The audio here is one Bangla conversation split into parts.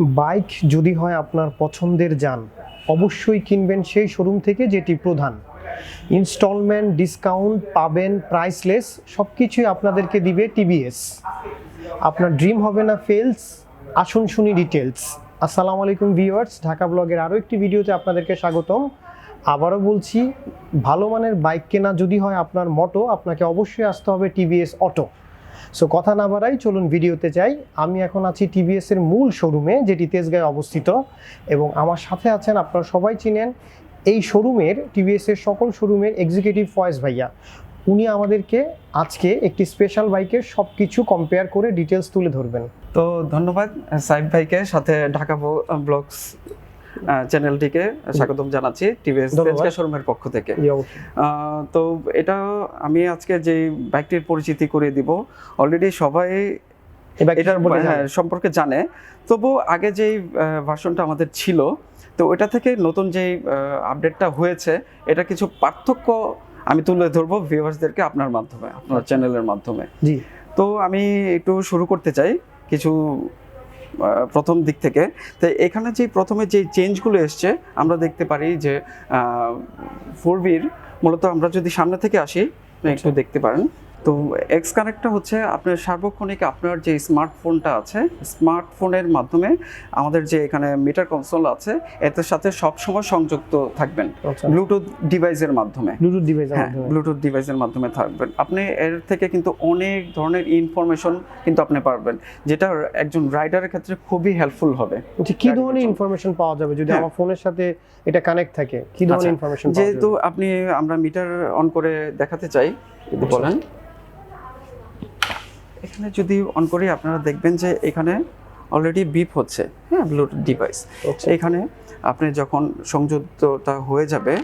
বাইক যদি হয় আপনার পছন্দের যান, অবশ্যই কিনবেন সেই শোরুম থেকে যেটি প্রধান। ইনস্টলমেন্ট, ডিসকাউন্ট পাবেন, প্রাইসলেস সব কিছুই আপনাদেরকে দিবে টিভিএস। আপনার ড্রিম হবে না ফেলস? আসুন শুনি ডিটেলস আসসালামু আলাইকুম ভিউয়ার্স, ঢাকা ব্লগের আরও একটি ভিডিওতে আপনাদেরকে স্বাগতম। আবারও বলছি, ভালো মানের বাইক কেনা যদি হয় আপনার মটো, আপনাকে অবশ্যই আসতে হবে টিভিএস অটো। সো কথা না বাড়াই, চলুন ভিডিওতে যাই। আমি এখন আছি টিভিএস এর মূল শোরুমে, যেটি তেজগাঁয়ে অবস্থিত, এবং আমার সাথে আছেন আপনারা সবাই চিনেন এই শোরুমের টিভিএস এর সকল শোরুমের এক্সিকিউটিভ ফয়েজ ভাইয়া। উনি আমাদেরকে আজকে একটি স্পেশাল বাইকের সব কিছু কম্পেয়ার করে ডিটেলস তুলে ধরবেন। তো ধন্যবাদ সাইব ভাইকে, সাথে ঢাকা ব্লগস চ্যানেলটিকে স্বাগতম জানাচ্ছি টিভিএস। তেজগা শোরুমের পক্ষ থেকে। তো এটা আমি আজকে যে বাইকটির পরিচিতি করে দিব অলরেডি সবাই এটার হ্যাঁ, সম্পর্কে জানে। তবু আগে যেই ভার্সনটা আমাদের ছিল তো ওটা থেকে নতুন যেই আপডেটটা হয়েছে এটা কিছু পার্থক্য আমি তুলে ধরবো ভিউয়ার্সদেরকে আপনার মাধ্যমে আপনার চ্যানেলের মাধ্যমে। জি। তো আমি একটু শুরু করতে চাই কিছু প্রথম দিক থেকে। তো এখানে যে প্রথমে যে চেঞ্জগুলো এসছে আমরা দেখতে পারি যে ফোর বির মূলত আমরা যদি সামনে থেকে আসি একটু দেখতে পারেন। তো এক্স কানেক্টটা হচ্ছে আপনার সার্বক্ষণিক আপনার যে স্মার্টফোনটা আছে স্মার্টফোনের মাধ্যমে আমাদের যে এখানে মিটার কনসোল আছে এর সাথে সবসময় সংযুক্ত থাকবেন। আচ্ছা। ব্লুটুথ ডিভাইসের মাধ্যমে। ব্লুটুথ ডিভাইসের হ্যাঁ মাধ্যমে। ব্লুটুথ ডিভাইসের মাধ্যমে থাকবেন। আপনি এর থেকে কিন্তু অনেক ধরনের ইনফরমেশন কিন্তু আপনি পারবেন যেটা একজন রাইডারের ক্ষেত্রে খুবই হেল্পফুল হবে। আচ্ছা, কি ধরনের ইনফরমেশন পাওয়া যাবে? যদি হ্যাঁ। আমার ফোনের সাথে এটা কানেক্ট থাকে কি ধরনের আচ্ছা, ইনফরমেশন যেহেতু আপনি আমরা মিটার অন করে দেখাতে চাই যদি আচ্ছা। বলেন। এখানে যদি অন করি আপনারা দেখবেন যে এখানে অলরেডি বিপ হচ্ছে হ্যাঁ ব্লুটুথ ডিভাইস এখানে আপনি যখন সংযুক্তটা হয়ে যাবে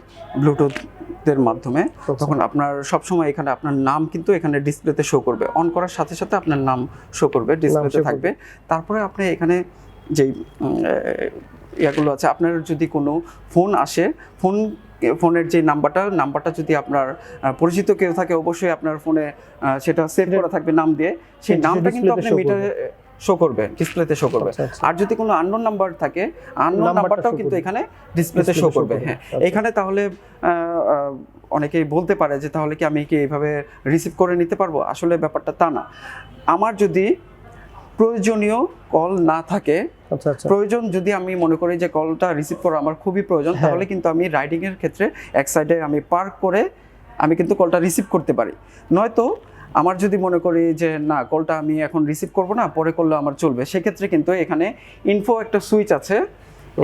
ব্লুটুথের মাধ্যমে তখন আপনার সব সময় এখানে আপনার নাম কিন্তু এখানে ডিসপ্লেতে শো করবে। অন করার সাথে সাথে আপনার নাম শো করবে ডিসপ্লেতে থাকবে। তারপরে আপনি এখানে যেই ইয়াগুলো আছে আপনার যদি কোনো ফোন আসে ফোন ফোনের যে নাম্বারটা নাম্বারটা যদি আপনার পরিচিত কেউ থাকে অবশ্যই আপনার ফোনে সেটা সেভ করা থাকবে নাম দিয়ে। সেই নামটা কিন্তু আপনি মিটারে শো করবে। ডিসপ্লেতে শো করবে। আচ্ছা, আচ্ছা। আর যদি কোনো আননোন নাম্বার থাকে আননোন নাম্বারটাও কিন্তু এখানে ডিসপ্লেতে শো করবে। হ্যাঁ আচ্ছা। এখানে তাহলে অনেকেই বলতে পারে যে তাহলে কি আমি কি এইভাবে রিসিভ করে নিতে পারব? আসলে ব্যাপারটা তা না। আমার যদি প্রয়োজনীয় কল না থাকে প্রয়োজন যদি আমি মনে করি যে কলটা রিসিভ করা আমার খুবই প্রয়োজন হ্যাঁ। তাহলে কিন্তু আমি রাইডিং এর ক্ষেত্রে এক সাইডে আমি পার্ক করে আমি কিন্তু কলটা রিসিভ করতে পারি। নয়তো আমার যদি মনে করি যে না কলটা আমি এখন রিসিভ করব না পরে করলে আমার চলবে। সেক্ষেত্রে কিন্তু এখানে ইনফো একটা সুইচ আছে।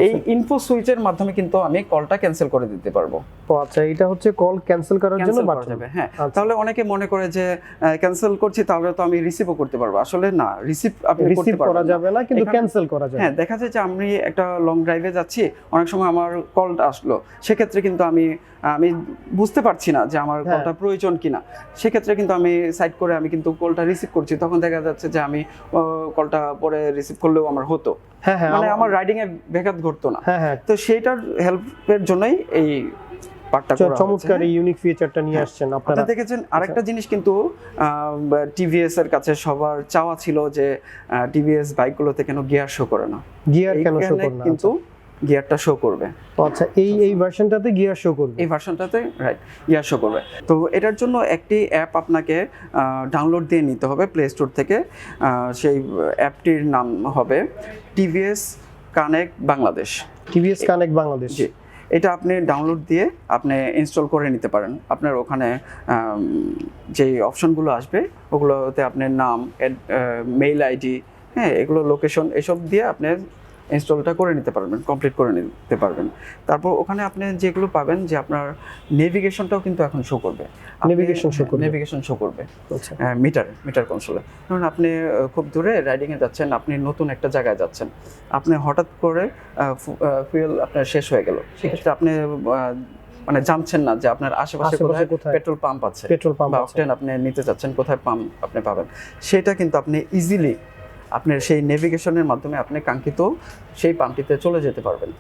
এই ইনফো সুইচের মাধ্যমে কিন্তু আমি কলটা ক্যান্সেল করে দিতে পারব। তো আচ্ছা এটা হচ্ছে কল ক্যান্সেল করার জন্য বাটন যাবে হ্যাঁ। আচ্ছা। তাহলে অনেকে মনে করে যে ক্যান্সেল করছি তাহলে তো আমি রিসিভও করতে পারব। আসলে না রিসিভ আপনি করতে রিসিভ করা যাবে না কিন্তু ক্যান্সেল করা যাবে। হ্যাঁ দেখা যায় যে আমি একটা লং ড্রাইভে যাচ্ছি অনেক সময় আমার কলটা আসলো। সেক্ষেত্রে কিন্তু আমি আমি বুঝতে পারছি না যে আমার হ্যাঁ। কলটা প্রয়োজন কিনা। সেক্ষেত্রে কিন্তু আমি সাইড করে আমি কিন্তু কলটা রিসিভ করছি। তখন দেখা যাচ্ছে যে আমি কলটা পরে রিসিভ করলেও আমার হতো। হ্যাঁ হ্যাঁ মানে আমার- রাইডিং এর ব্যাঘাত ঘটতো না। হ্যাঁ হ্যাঁ। তো সেইটার হেল্পের জন্যই এই পার্টটা করা চমৎকার এই ইউনিক ফিচারটা নিয়ে হ্যাঁ। আসছেন আপনারা। আপনারা দেখেছেন আরেকটা জিনিস কিন্তু টিভিএস এর কাছে সবার চাওয়া ছিল যে টিভিএস বাইকগুলোতে কেন গিয়ার শো করে না। গিয়ার কেন শো করবে না? কিন্তু গিয়ারটা শো করবে। আচ্ছা এই এই ভার্সনটাতে গিয়ার শো করবে? এই ভার্সনটাতে রাইট গিয়ার শো করবে। তো এটার জন্য একটি অ্যাপ আপনাকে ডাউনলোড দিয়ে নিতে হবে প্লে স্টোর থেকে। সেই অ্যাপটির নাম হবে TVS connect Bangladesh TVS connect Bangladesh জি এটা আপনি ডাউনলোড দিয়ে আপনি ইনস্টল করে নিতে পারেন। আপনার ওখানে যেই যে অপশনগুলো আসবে ওগুলোতে আপনার নাম মেইল আইডি হ্যাঁ এগুলো লোকেশন এসব দিয়ে আপনি ইনস্টলটা করে নিতে পারবেন কমপ্লিট করে নিতে পারবেন। তারপর ওখানে আপনি যেগুলো পাবেন যে আপনার নেভিগেশনটাও কিন্তু এখন শো করবে। Navigation show করবে। নেভিগেশন শো করবে। মিটার মিটার কনসোলে ধরুন আপনি খুব দূরে রাইডিংয়ে যাচ্ছেন আপনি নতুন একটা জায়গায় যাচ্ছেন। আপনি হঠাৎ করে ফুয়েল আপনার শেষ হয়ে গেল। সেক্ষেত্রে আপনি মানে জানছেন না যে আপনার আশেপাশে কোথায়? পেট্রোল পাম্প আছে পেট্রোল পাম্প আপনি নিতে চাচ্ছেন কোথায় পাম্প আপনি পাবেন। সেটা কিন্তু আপনি ইজিলি আপনার সেই নেভিগেশনের মাধ্যমে আপনি কাঙ্ক্ষিত সেই পাম্পটিতে চলে যেতে পারবেন।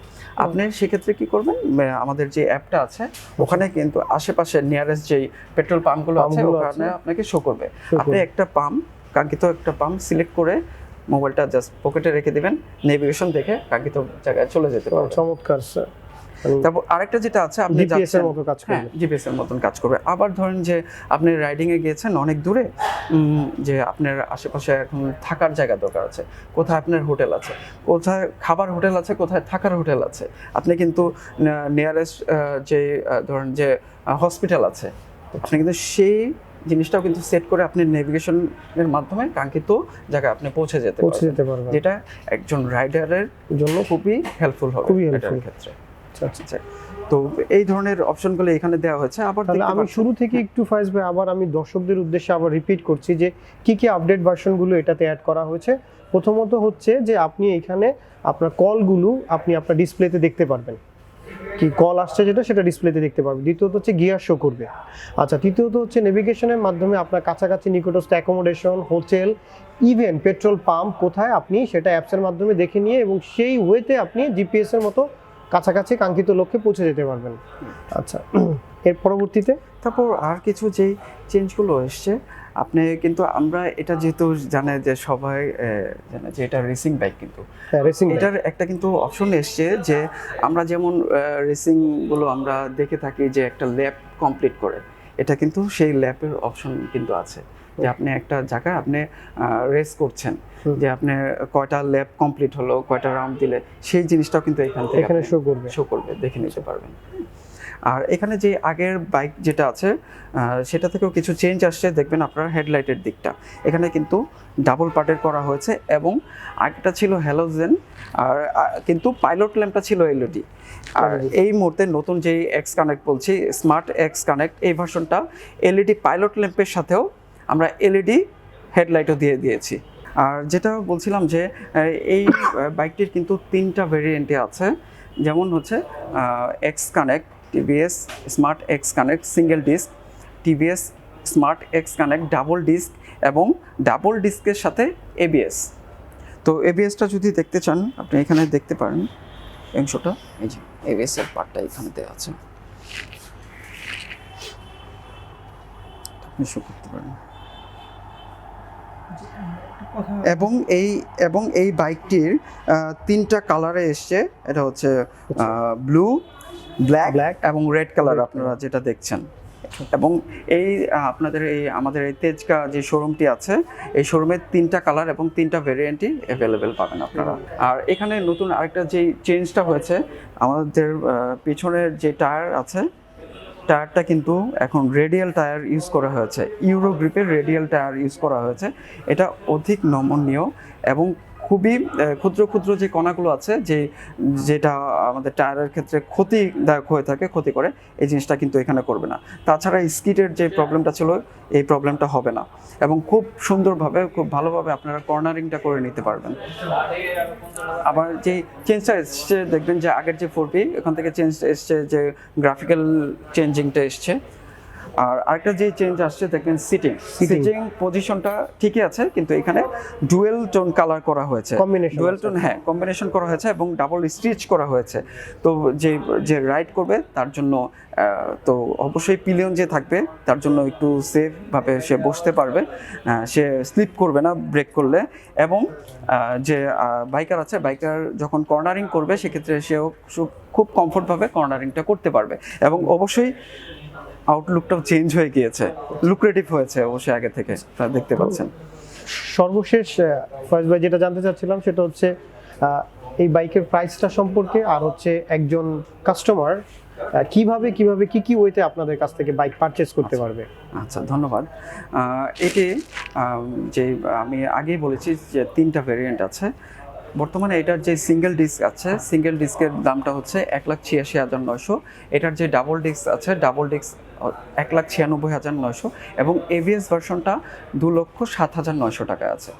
আপনি সেক্ষেত্রে কি করবেন? আমাদের যে অ্যাপটা আছে ওখানে কিন্তু আশেপাশে নিয়ারেস্ট যেই পেট্রোল পাম্পগুলো আছে ওখানে আপনাকে শো করবে। আপনি একটা পাম্প কাঙ্ক্ষিত একটা পাম্প সিলেক্ট করে মোবাইলটা জাস্ট পকেটে রেখে দিবেন নেভিগেশন দেখে কাঙ্ক্ষিত জায়গায় চলে যেতে পারবেন। চমৎকার স্যার তারপর আরেকটা যেটা আছে আপনি জিপিএস এর যাচ্ছেন মতো কাজ হ্যাঁ করবে। জিপিএস এর মতন কাজ করবে। আবার ধরেন যে আপনি রাইডিং এ গিয়েছেন অনেক দূরে যে আপনার আশেপাশে এখন থাকার জায়গা দরকার আছে কোথায় আপনার হোটেল আছে কোথায় খাবার হোটেল আছে কোথায় থাকার হোটেল আছে। আপনি কিন্তু নিয়ারেস্ট যে ধরেন যে হসপিটাল আছে আপনি কিন্তু সেই জিনিসটাও কিন্তু সেট করে আপনি নেভিগেশনের মাধ্যমে কাঙ্ক্ষিত জায়গায় আপনি পৌঁছে যেতে পৌঁছে যেতে পারবেন। যেটা একজন রাইডারের জন্য খুবই হেল্পফুল হবে খুবই helpful। ক্ষেত্রে। আচ্ছা, আচ্ছা। আচ্ছা। তো এই ধরনের অপশনগুলো এখানে দেওয়া হয়েছে আবার তাহলে আমি শুরু থেকে একটু ফাইজ ভাই আবার আমি দর্শকদের উদ্দেশ্যে আবার রিপিট করছি যে কি কি আপডেট ভার্সনগুলো এটাতে অ্যাড করা হয়েছে। প্রথমত হচ্ছে যে আপনি এখানে আপনার কলগুলো আপনি আপনার ডিসপ্লেতে দেখতে পারবেন। কি কল আসছে যেটা সেটা ডিসপ্লেতে দেখতে পারবেন। দ্বিতীয়ত হচ্ছে গিয়ার শো করবে। আচ্ছা তৃতীয়ত হচ্ছে নেভিগেশনের মাধ্যমে আপনার কাছাকাছি নিকটস্থ accommodation hotel even petrol pump কোথায় আপনি সেটা অ্যাপসের মাধ্যমে দেখে নিয়ে এবং সেই ওয়েতে আপনি জিপিএস এর মতো কাছাকাছি কাঙ্ক্ষিত লক্ষ্যে পৌঁছে যেতে পারবেন। আচ্ছা এর পরবর্তীতে? তারপর আর কিছু যে চেঞ্জগুলো এসছে আপনি কিন্তু আমরা এটা যেহেতু জানে যে সবাই জানে যে এটা রেসিং বাইক কিন্তু। হ্যাঁ রেসিং এটার একটা কিন্তু অপশন এসছে যে আমরা যেমন রেসিংগুলো আমরা দেখে থাকি যে একটা ল্যাব কমপ্লিট করে এটা কিন্তু সেই ল্যাবের অপশন কিন্তু আছে। যে আপনি একটা জায়গায় আপনি রেস করছেন। যে আপনি কয়টা ল্যাব কমপ্লিট হলো কয়টা রাউন্ড দিলে সেই জিনিসটাও কিন্তু এখান থেকে এখানে শো করবে। শো করবে দেখে নিতে পারবেন। আর এখানে যে আগের বাইক যেটা আছে সেটা থেকেও কিছু চেঞ্জ আসছে দেখবেন আপনার হেডলাইটের দিকটা। এখানে কিন্তু ডাবল পার্টের করা হয়েছে এবং আগেটা ছিল হ্যালোজেন আর কিন্তু পাইলট ল্যাম্পটা ছিল এলইডি আর এই মুহূর্তে নতুন যে এক্স কানেক্ট বলছি স্মার্ট এক্স কানেক্ট এই ভার্সনটা এলইডি পাইলট ল্যাম্পের সাথেও আমরা এলইডি হেডলাইটও দিয়ে দিয়েছি। আর যেটা বলছিলাম যে এই বাইকটির কিন্তু তিনটা ভেরিয়েন্টে আছে। যেমন হচ্ছে X connect TVS smart X connect single disc TVS smart X connect double disc এবং ডাবল ডিস্কের সাথে এবিএস তো এবিএসটা যদি দেখতে চান, আপনি এখানে দেখতে পারেন অংশটা। এই যে এবিএস এর পার্টটা এখানে দেওয়া আছে। আপনি শো করতে পারেন। এবং এই এবং এই বাইকটির তিনটা কালারে এসছে। এটা হচ্ছে ব্লু ব্ল্যাক ব্ল্যাক এবং রেড কালার আপনারা যেটা দেখছেন। এবং এই আপনাদের এই আমাদের এই তেজকা যে শোরুমটি আছে এই শোরুমের তিনটা কালার এবং তিনটা ভেরিয়েন্টই অ্যাভেলেবেল পাবেন আপনারা। আর এখানে নতুন আরেকটা যে চেঞ্জটা হয়েছে আমাদের পিছনের যে টায়ার আছে টায়ারটা কিন্তু এখন রেডিয়াল টায়ার ইউজ করা হয়েছে। ইউরো গ্রিপের রেডিয়াল টায়ার ইউজ করা হয়েছে। এটা অধিক নমনীয় এবং খুবই ক্ষুদ্র ক্ষুদ্র যে কণাগুলো আছে, যে, যেটা আমাদের টায়ারের ক্ষেত্রে ক্ষতিদায়ক হয়ে থাকে, ক্ষতি করে, এই জিনিসটা কিন্তু এখানে করবে না। তাছাড়া স্কিটের যে প্রবলেমটা ছিল, এই প্রবলেমটা হবে না। এবং খুব সুন্দরভাবে, খুব ভালোভাবে আপনারা কর্নারিংটা করে নিতে পারবেন। আবার যে চেঞ্জটা এসছে, দেখবেন যে আগের যে ফোর পি এখান থেকে চেঞ্জ এসছে, যে গ্রাফিক্যাল চেঞ্জিংটা এসছে। আর আরেকটা যে চেঞ্জ আসছে দেখবেন সিটিং. সিটিং পজিশনটা ঠিকই আছে কিন্তু এখানে ডুয়েল টোন কালার করা হয়েছে। ডুয়েল টোন হ্যাঁ কম্বিনেশন করা হয়েছে এবং ডাবল স্টিচ করা হয়েছে। তো যে যে রাইড করবে তার জন্য তো অবশ্যই পিলিয়ন যে থাকবে তার জন্য একটু সেফ ভাবে সে বসতে পারবে। সে স্লিপ করবে না ব্রেক করলে। এবং যে বাইকার আছে বাইকার যখন কর্নারিং করবে সেক্ষেত্রে সেও সু- খুব কমফোর্টভাবে কর্নারিংটা করতে পারবে। এবং অবশ্যই আউটলুকটাও চেঞ্জ হয়ে গিয়েছে। লুক্রেটিভ হয়েছে অবশ্যই আগে থেকে তা দেখতে পাচ্ছেন। সর্বশেষ ফয়েজ ভাই যেটা জানতে চাচ্ছিলাম সেটা হচ্ছে এই বাইকের প্রাইসটা সম্পর্কে আর হচ্ছে একজন কাস্টমার কীভাবে কীভাবে কি কি ওয়েতে আপনাদের কাছ থেকে বাইক পারচেজ করতে পারবে? আচ্ছা ধন্যবাদ। এটি যে আমি আগেই বলেছি যে তিনটা ভেরিয়েন্ট আছে। বর্তমানে এটার যে সিঙ্গেল ডিস্ক আছে সিঙ্গেল ডিস্কের দামটা হচ্ছে এক লাখ ছিয়াশি হাজার নয়শো। এটার যে ডাবল ডিস্ক আছে ডাবল ডিস্ক এক লাখ ছিয়ানব্বই হাজার নয়শো এবং এভিএস ভার্সনটা দু লক্ষ সাত হাজার নয়শো টাকা আছে।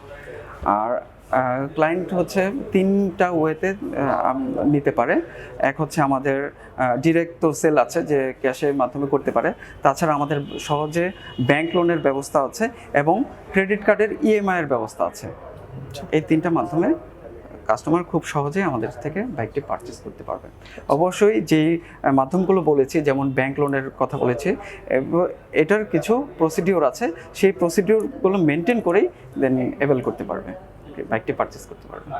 আর ক্লায়েন্ট হচ্ছে তিনটা ওয়েতে নিতে পারে। এক হচ্ছে আমাদের ডিরেক্ট তো সেল আছে যে ক্যাশের মাধ্যমে করতে পারে। তাছাড়া আমাদের সহজে ব্যাংক লোনের ব্যবস্থা আছে এবং ক্রেডিট কার্ডের ইএমআইয়ের ব্যবস্থা আছে। এই তিনটা মাধ্যমে কাস্টমার খুব সহজে আমাদের থেকে বাইকটি পারচেস করতে পারবে। অবশ্যই যেই মাধ্যমগুলো বলেছি, যেমন ব্যাংক লোনের কথা বলেছি এটার কিছু প্রসিডিওর আছে, সেই প্রসিডিওরগুলো মেনটেন করেই দেন অ্যাভেল করতে পারবে। বাইকটি পারচেস করতে পারবেন